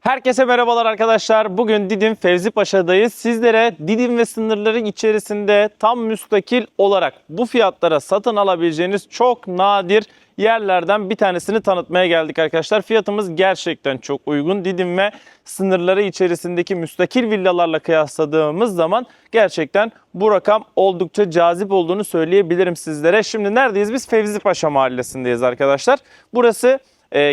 Herkese merhabalar arkadaşlar. Bugün Didim Fevzi Paşa'dayız. Sizlere Didim ve sınırları içerisinde tam müstakil olarak bu fiyatlara satın alabileceğiniz çok nadir yerlerden bir tanesini tanıtmaya geldik arkadaşlar. Fiyatımız gerçekten çok uygun. Didim ve sınırları içerisindeki müstakil villalarla kıyasladığımız zaman gerçekten bu rakam oldukça cazip olduğunu söyleyebilirim sizlere. Şimdi neredeyiz? Biz Fevzi Paşa mahallesindeyiz arkadaşlar. Burası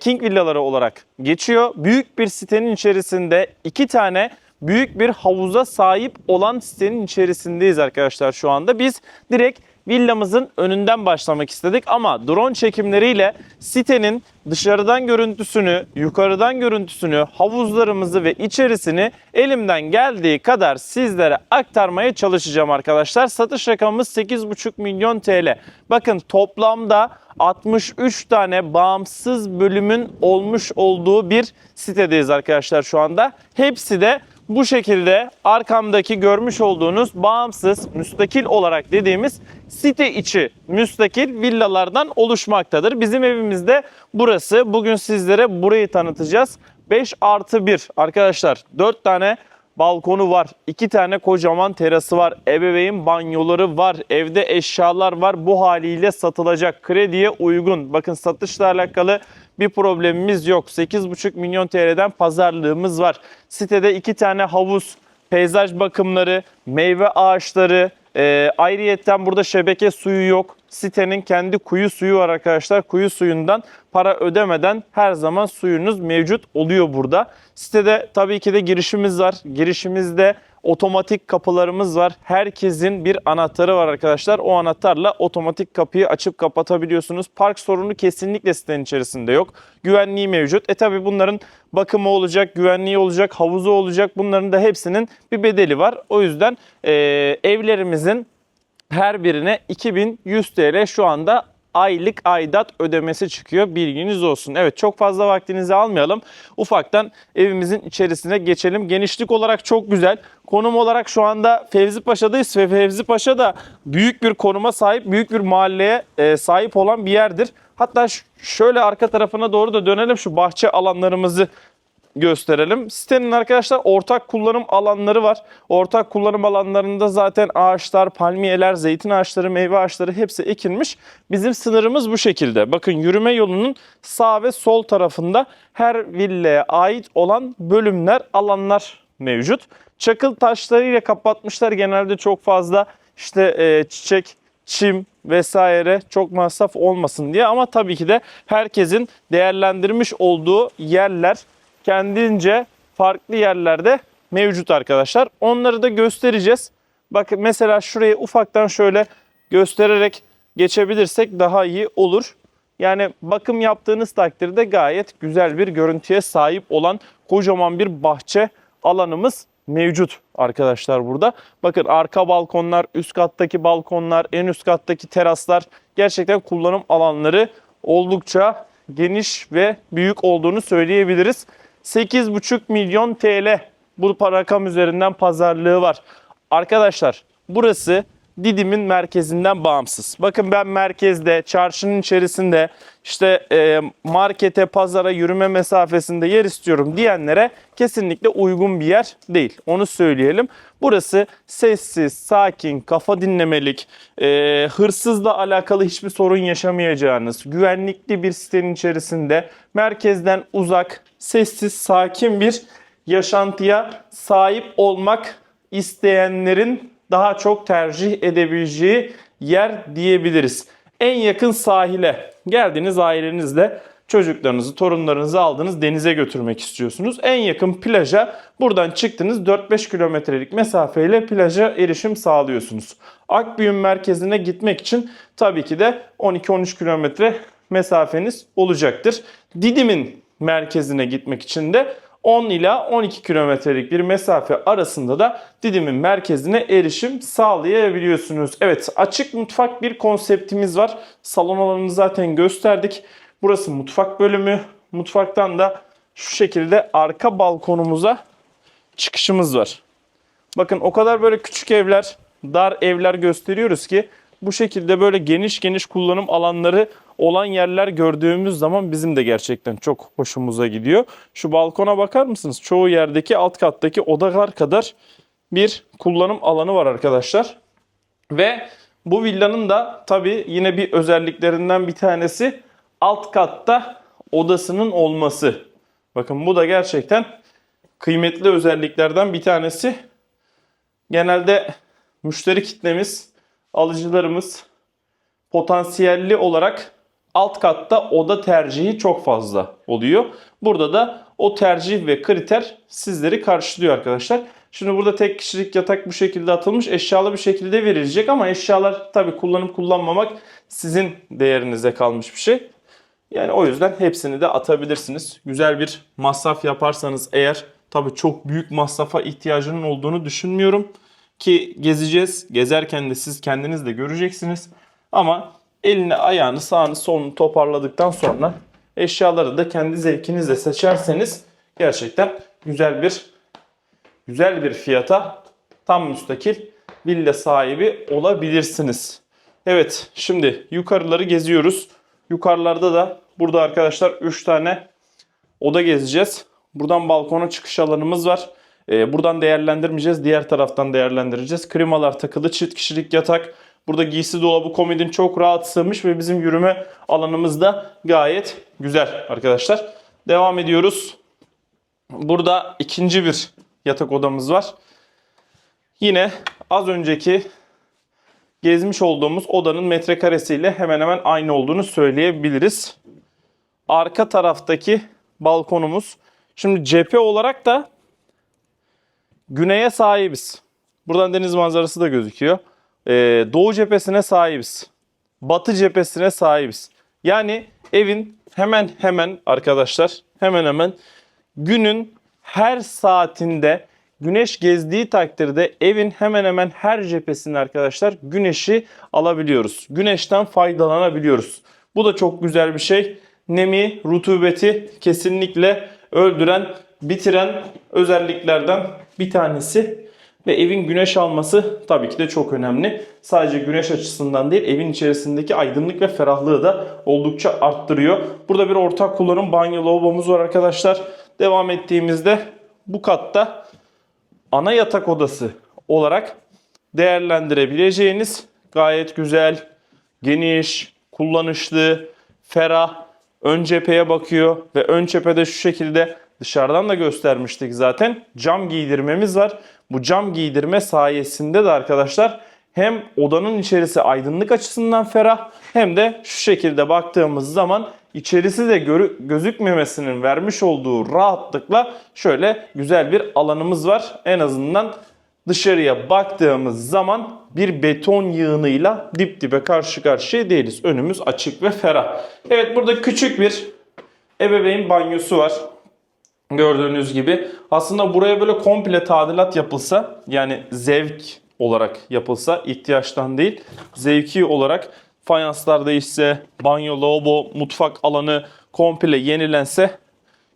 King villaları olarak geçiyor. Büyük bir sitenin içerisinde iki tane büyük bir havuza sahip olan sitenin içerisindeyiz arkadaşlar şu anda. Biz direkt villamızın önünden başlamak istedik ama drone çekimleriyle sitenin dışarıdan görüntüsünü, yukarıdan görüntüsünü, havuzlarımızı ve içerisini elimden geldiği kadar sizlere aktarmaya çalışacağım arkadaşlar. Satış rakamımız 8,5 milyon TL. Bakın toplamda 63 tane bağımsız bölümün olmuş olduğu bir sitedeyiz arkadaşlar şu anda. Hepsi de bu şekilde arkamdaki görmüş olduğunuz bağımsız, müstakil olarak dediğimiz site içi müstakil villalardan oluşmaktadır. Bizim evimizde burası. Bugün sizlere burayı tanıtacağız. 5 artı 1 arkadaşlar 4 tane balkonu var. 2 tane kocaman terası var. Ebeveyn banyoları var. Evde eşyalar var. Bu haliyle satılacak. Krediye uygun. Bakın satışla alakalı bir problemimiz yok. 8,5 milyon TL'den pazarlığımız var. Sitede 2 tane havuz, peyzaj bakımları, meyve ağaçları, e, ayrıyetten burada şebeke suyu yok. Sitenin kendi kuyu suyu var arkadaşlar. Kuyu suyundan para ödemeden her zaman suyunuz mevcut oluyor burada. Sitede tabii ki de girişimiz var. Girişimizde otomatik kapılarımız var. Herkesin bir anahtarı var arkadaşlar. O anahtarla otomatik kapıyı açıp kapatabiliyorsunuz. Park sorunu kesinlikle sitenin içerisinde yok. Güvenliği mevcut. E tabii bunların bakımı olacak, güvenliği olacak, havuzu olacak. Bunların da hepsinin bir bedeli var. O yüzden e, evlerimizin her birine 2100 TL şu anda aylık aidat ödemesi çıkıyor. Bilginiz olsun. Evet çok fazla vaktinizi almayalım. Ufaktan evimizin içerisine geçelim. Genişlik olarak çok güzel. Konum olarak şu anda Fevzi Paşa'dayız Fevzi Paşa da büyük bir konuma sahip, büyük bir mahalleye e, sahip olan bir yerdir. Hatta şöyle arka tarafına doğru da dönelim şu bahçe alanlarımızı gösterelim. Sitenin arkadaşlar ortak kullanım alanları var. Ortak kullanım alanlarında zaten ağaçlar, palmiyeler, zeytin ağaçları, meyve ağaçları hepsi ekilmiş. Bizim sınırımız bu şekilde. Bakın yürüme yolunun sağ ve sol tarafında her villaya ait olan bölümler, alanlar mevcut. Çakıl taşlarıyla kapatmışlar genelde çok fazla işte e, çiçek, çim vesaire çok masraf olmasın diye ama tabii ki de herkesin değerlendirmiş olduğu yerler kendince farklı yerlerde mevcut arkadaşlar. Onları da göstereceğiz. Bakın mesela şurayı ufaktan şöyle göstererek geçebilirsek daha iyi olur. Yani bakım yaptığınız takdirde gayet güzel bir görüntüye sahip olan kocaman bir bahçe alanımız mevcut arkadaşlar burada. Bakın arka balkonlar, üst kattaki balkonlar, en üst kattaki teraslar gerçekten kullanım alanları oldukça geniş ve büyük olduğunu söyleyebiliriz. 8,5 milyon TL bu rakam üzerinden pazarlığı var. Arkadaşlar burası Didim'in merkezinden bağımsız. Bakın ben merkezde, çarşının içerisinde işte e, markete, pazara yürüme mesafesinde yer istiyorum diyenlere kesinlikle uygun bir yer değil. Onu söyleyelim. Burası sessiz, sakin, kafa dinlemelik, e, hırsızla alakalı hiçbir sorun yaşamayacağınız, güvenlikli bir sitenin içerisinde merkezden uzak, sessiz, sakin bir yaşantıya sahip olmak isteyenlerin daha çok tercih edebileceği yer diyebiliriz. En yakın sahile geldiniz ailenizle çocuklarınızı, torunlarınızı aldınız denize götürmek istiyorsunuz. En yakın plaja buradan çıktınız 4-5 kilometrelik mesafeyle plaja erişim sağlıyorsunuz. Akbüyün merkezine gitmek için tabii ki de 12-13 kilometre mesafeniz olacaktır. Didim'in merkezine gitmek için de 10 ila 12 kilometrelik bir mesafe arasında da Didim'in merkezine erişim sağlayabiliyorsunuz. Evet açık mutfak bir konseptimiz var. Salon alanını zaten gösterdik. Burası mutfak bölümü. Mutfaktan da şu şekilde arka balkonumuza çıkışımız var. Bakın o kadar böyle küçük evler, dar evler gösteriyoruz ki bu şekilde böyle geniş geniş kullanım alanları olan yerler gördüğümüz zaman bizim de gerçekten çok hoşumuza gidiyor. Şu balkona bakar mısınız? Çoğu yerdeki alt kattaki odalar kadar bir kullanım alanı var arkadaşlar. Ve bu villanın da tabii yine bir özelliklerinden bir tanesi alt katta odasının olması. Bakın bu da gerçekten kıymetli özelliklerden bir tanesi. Genelde müşteri kitlemiz, alıcılarımız potansiyelli olarak alt katta oda tercihi çok fazla oluyor. Burada da o tercih ve kriter sizleri karşılıyor arkadaşlar. Şimdi burada tek kişilik yatak bu şekilde atılmış eşyalı bir şekilde verilecek ama eşyalar tabi kullanıp kullanmamak sizin değerinize kalmış bir şey. Yani o yüzden hepsini de atabilirsiniz. Güzel bir masraf yaparsanız eğer tabi çok büyük masrafa ihtiyacının olduğunu düşünmüyorum. Ki gezeceğiz. Gezerken de siz kendiniz de göreceksiniz. Ama elini ayağını sağını solunu toparladıktan sonra eşyaları da kendi zevkinizle seçerseniz gerçekten güzel bir güzel bir fiyata tam müstakil villa sahibi olabilirsiniz. Evet şimdi yukarıları geziyoruz. Yukarılarda da burada arkadaşlar 3 tane oda gezeceğiz. Buradan balkona çıkış alanımız var. Ee, buradan değerlendirmeyeceğiz. Diğer taraftan değerlendireceğiz. Klimalar takılı çift kişilik yatak. Burada giysi dolabı komodin çok rahat sığmış ve bizim yürüme alanımız da gayet güzel arkadaşlar. Devam ediyoruz. Burada ikinci bir yatak odamız var. Yine az önceki gezmiş olduğumuz odanın metrekaresiyle hemen hemen aynı olduğunu söyleyebiliriz. Arka taraftaki balkonumuz. Şimdi cephe olarak da güneye sahibiz. Buradan deniz manzarası da gözüküyor. Ee, doğu cephesine sahibiz. Batı cephesine sahibiz. Yani evin hemen hemen arkadaşlar hemen hemen günün her saatinde güneş gezdiği takdirde evin hemen hemen her cephesinde arkadaşlar güneşi alabiliyoruz. Güneşten faydalanabiliyoruz. Bu da çok güzel bir şey. Nemi, rutubeti kesinlikle öldüren, bitiren özelliklerden bir tanesi. Ve evin güneş alması tabii ki de çok önemli. Sadece güneş açısından değil evin içerisindeki aydınlık ve ferahlığı da oldukça arttırıyor. Burada bir ortak kullanım banyo lavabomuz var arkadaşlar. Devam ettiğimizde bu katta ana yatak odası olarak değerlendirebileceğiniz gayet güzel, geniş, kullanışlı, ferah, ön cepheye bakıyor ve ön cephede şu şekilde dışarıdan da göstermiştik zaten cam giydirmemiz var. Bu cam giydirme sayesinde de arkadaşlar hem odanın içerisi aydınlık açısından ferah hem de şu şekilde baktığımız zaman içerisi de gözükmemesinin vermiş olduğu rahatlıkla şöyle güzel bir alanımız var. En azından dışarıya baktığımız zaman bir beton yığınıyla dip dibe karşı karşıya değiliz. Önümüz açık ve ferah. Evet burada küçük bir ebeveyn banyosu var. Gördüğünüz gibi. Aslında buraya böyle komple tadilat yapılsa yani zevk olarak yapılsa ihtiyaçtan değil zevki olarak fayanslar değişse, banyo, lavabo, mutfak alanı komple yenilense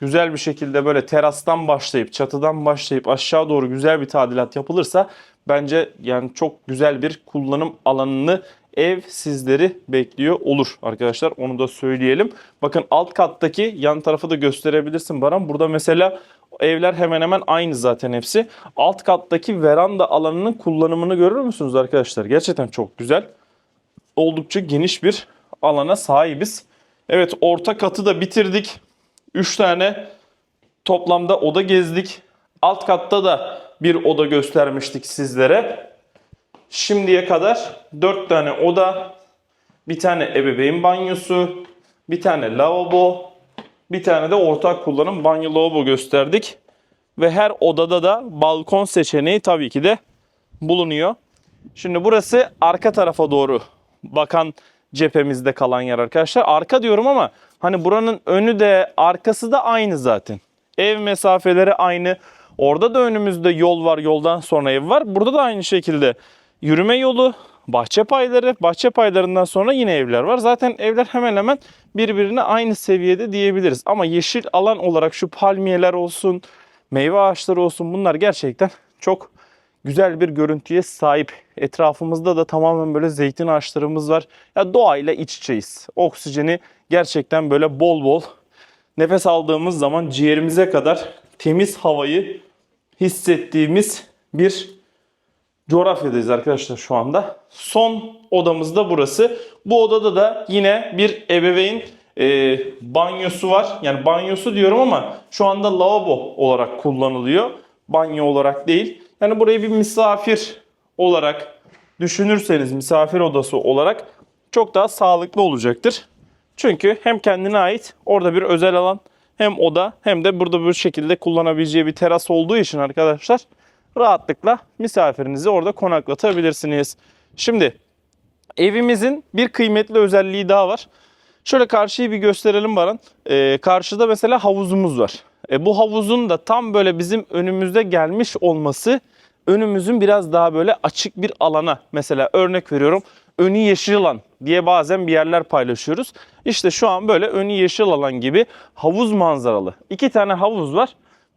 güzel bir şekilde böyle terastan başlayıp çatıdan başlayıp aşağı doğru güzel bir tadilat yapılırsa bence yani çok güzel bir kullanım alanını ev sizleri bekliyor olur arkadaşlar. Onu da söyleyelim. Bakın alt kattaki yan tarafı da gösterebilirsin Baran. Burada mesela evler hemen hemen aynı zaten hepsi. Alt kattaki veranda alanının kullanımını görür müsünüz arkadaşlar? Gerçekten çok güzel. Oldukça geniş bir alana sahibiz. Evet orta katı da bitirdik. 3 tane toplamda oda gezdik. Alt katta da bir oda göstermiştik sizlere. Şimdiye kadar 4 tane oda, bir tane ebeveyn banyosu, bir tane lavabo, bir tane de ortak kullanım banyo lavabo gösterdik. Ve her odada da balkon seçeneği tabii ki de bulunuyor. Şimdi burası arka tarafa doğru bakan cephemizde kalan yer arkadaşlar. Arka diyorum ama hani buranın önü de arkası da aynı zaten. Ev mesafeleri aynı. Orada da önümüzde yol var. Yoldan sonra ev var. Burada da aynı şekilde yürüme yolu, bahçe payları, bahçe paylarından sonra yine evler var. Zaten evler hemen hemen birbirine aynı seviyede diyebiliriz. Ama yeşil alan olarak şu palmiyeler olsun, meyve ağaçları olsun bunlar gerçekten çok güzel bir görüntüye sahip. Etrafımızda da tamamen böyle zeytin ağaçlarımız var. Ya doğayla iç içeyiz. Oksijeni gerçekten böyle bol bol nefes aldığımız zaman ciğerimize kadar temiz havayı hissettiğimiz bir coğrafyadayız arkadaşlar şu anda. Son odamız da burası. Bu odada da yine bir ebeveyn e, banyosu var. Yani banyosu diyorum ama şu anda lavabo olarak kullanılıyor. Banyo olarak değil. Yani burayı bir misafir olarak düşünürseniz misafir odası olarak çok daha sağlıklı olacaktır. Çünkü hem kendine ait orada bir özel alan hem oda hem de burada bu şekilde kullanabileceği bir teras olduğu için arkadaşlar rahatlıkla misafirinizi orada konaklatabilirsiniz. Şimdi evimizin bir kıymetli özelliği daha var. Şöyle karşıyı bir gösterelim Baran. Ee, karşıda mesela havuzumuz var. E, bu havuzun da tam böyle bizim önümüzde gelmiş olması önümüzün biraz daha böyle açık bir alana mesela örnek veriyorum önü yeşil alan diye bazen bir yerler paylaşıyoruz. İşte şu an böyle önü yeşil alan gibi havuz manzaralı. iki tane havuz var.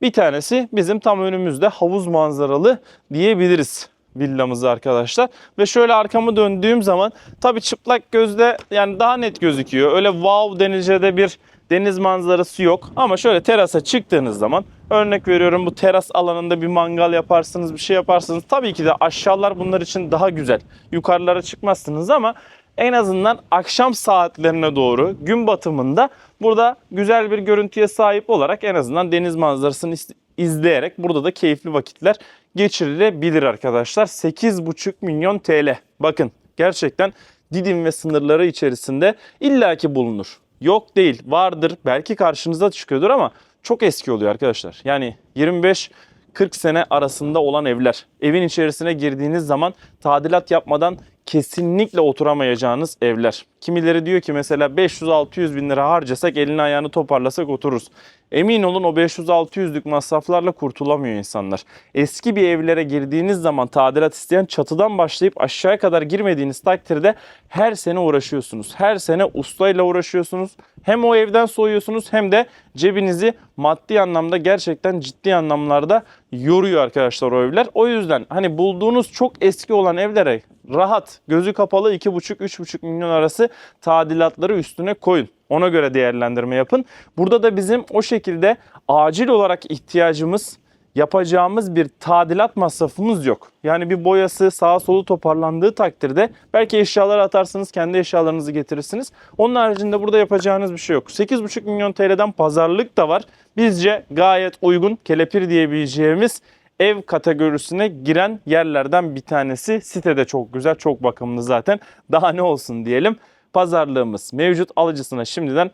Bir tanesi bizim tam önümüzde havuz manzaralı diyebiliriz villamızı arkadaşlar. Ve şöyle arkamı döndüğüm zaman tabii çıplak gözle yani daha net gözüküyor. Öyle wow denicede bir deniz manzarası yok. Ama şöyle terasa çıktığınız zaman örnek veriyorum bu teras alanında bir mangal yaparsınız bir şey yaparsınız. Tabii ki de aşağılar bunlar için daha güzel. Yukarılara çıkmazsınız ama en azından akşam saatlerine doğru gün batımında burada güzel bir görüntüye sahip olarak en azından deniz manzarasını iz- izleyerek burada da keyifli vakitler geçirilebilir arkadaşlar. 8,5 milyon TL. Bakın gerçekten Didim ve sınırları içerisinde illaki bulunur. Yok değil, vardır. Belki karşınıza çıkıyordur ama çok eski oluyor arkadaşlar. Yani 25 40 sene arasında olan evler. Evin içerisine girdiğiniz zaman tadilat yapmadan kesinlikle oturamayacağınız evler. Kimileri diyor ki mesela 500-600 bin lira harcasak elini ayağını toparlasak otururuz. Emin olun o 500-600'lük masraflarla kurtulamıyor insanlar. Eski bir evlere girdiğiniz zaman tadilat isteyen çatıdan başlayıp aşağıya kadar girmediğiniz takdirde her sene uğraşıyorsunuz. Her sene ustayla uğraşıyorsunuz. Hem o evden soyuyorsunuz hem de cebinizi maddi anlamda gerçekten ciddi anlamlarda yoruyor arkadaşlar o evler. O yüzden hani bulduğunuz çok eski olan evlere rahat gözü kapalı 2,5-3,5 milyon arası tadilatları üstüne koyun. Ona göre değerlendirme yapın. Burada da bizim o şekilde acil olarak ihtiyacımız yapacağımız bir tadilat masrafımız yok. Yani bir boyası sağa solu toparlandığı takdirde belki eşyaları atarsınız kendi eşyalarınızı getirirsiniz. Onun haricinde burada yapacağınız bir şey yok. 8,5 milyon TL'den pazarlık da var. Bizce gayet uygun kelepir diyebileceğimiz ev kategorisine giren yerlerden bir tanesi. Site de çok güzel, çok bakımlı zaten. Daha ne olsun diyelim. Pazarlığımız mevcut. Alıcısına şimdiden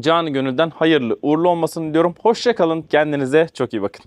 canı gönülden hayırlı uğurlu olmasını diliyorum. Hoşça kalın. Kendinize çok iyi bakın.